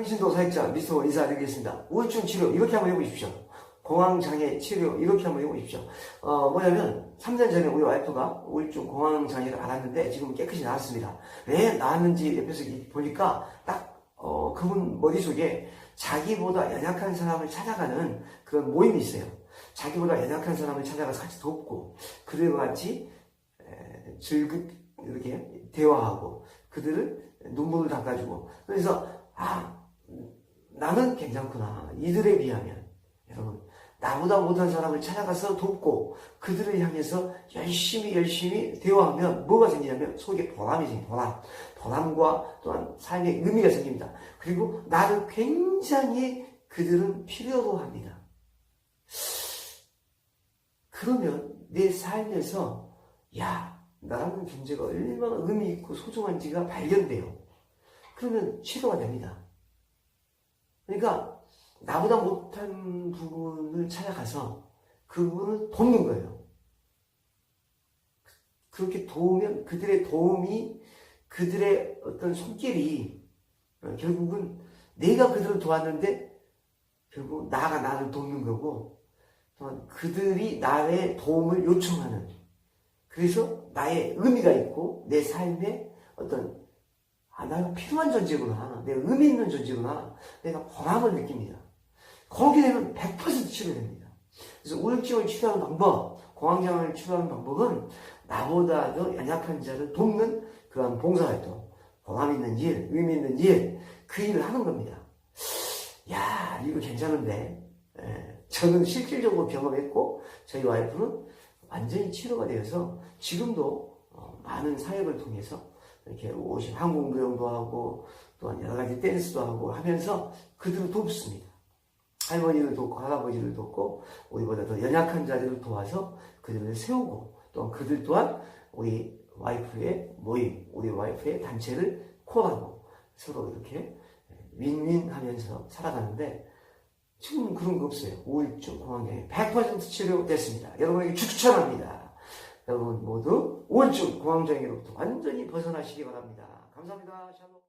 평신도 사역자 미스터 인사드리겠습니다. 우울증 치료 이렇게 한번 해보십시오. 공황장애 치료 이렇게 한번 해보십시오. 어, 뭐냐면 3년 전에 우리 와이프가 우울증 공황장애를 알았는데 지금 깨끗이 나았습니다. 왜 나았는지 옆에서 보니까 딱 어, 그분 머릿속에 자기보다 연약한 사람을 찾아가는 그런 모임이 있어요. 자기보다 연약한 사람을 찾아가서 같이 돕고 그들과 같이 에, 즐겁 이렇게 대화하고 그들을 눈물을 닦아주고 그래서 아 나는 괜찮구나. 이들에 비하면. 여러분 나보다 못한 사람을 찾아가서 돕고 그들을 향해서 열심히 열심히 대화하면 뭐가 생기냐면 속에 보람이 생겨 보람. 보람과 또한 삶의 의미가 생깁니다. 그리고 나를 굉장히 그들은 필요로 합니다. 그러면 내 삶에서 야 나라는 존재가 얼마나 의미 있고 소중한지가 발견돼요. 그러면 치료가 됩니다 그러니까 나보다 못한 부분을 찾아가서 그분을 돕는 거예요. 그렇게 도우면 그들의 도움이 그들의 어떤 손길이 어, 결국은 내가 그들을 도왔는데 결국 나가 나를 돕는 거고 또한 그들이 나의 도움을 요청하는 그래서 나의 의미가 있고 내 삶에 어떤 아, 내가 필요한 존재구나. 내가 의미 있는 존재구나. 내가 보람을 느낍니다. 거기에 되면 100% 치료됩니다. 그래서 우울증을 치료하는 방법, 공황장애를 치료하는 방법은 나보다 더 연약한 자를 돕는 그런 봉사활동, 보람 있는 일, 의미 있는 일, 그 일을 하는 겁니다. 야, 이거 괜찮은데. 예, 저는 실질적으로 경험했고, 저희 와이프는 완전히 치료가 되어서 지금도 어, 많은 사역을 통해서 이렇게 오신 무용도 하고 또한 여러 가지 댄스도 하고 하면서 그들을 돕습니다. 할머니를 돕고 할아버지를 돕고 우리보다 더 연약한 자들을 도와서 그들을 세우고 또 그들 또한 우리 와이프의 모임, 우리 와이프의 단체를 코하고 서로 이렇게 윈윈하면서 살아가는데 지금 그런 거 없어요. 우울증, 공황장애 100% 치료됐습니다. 여러분에게 추천합니다. 여러분 모두 우울증, 공황장애로부터 완전히 벗어나시기 바랍니다. 감사합니다.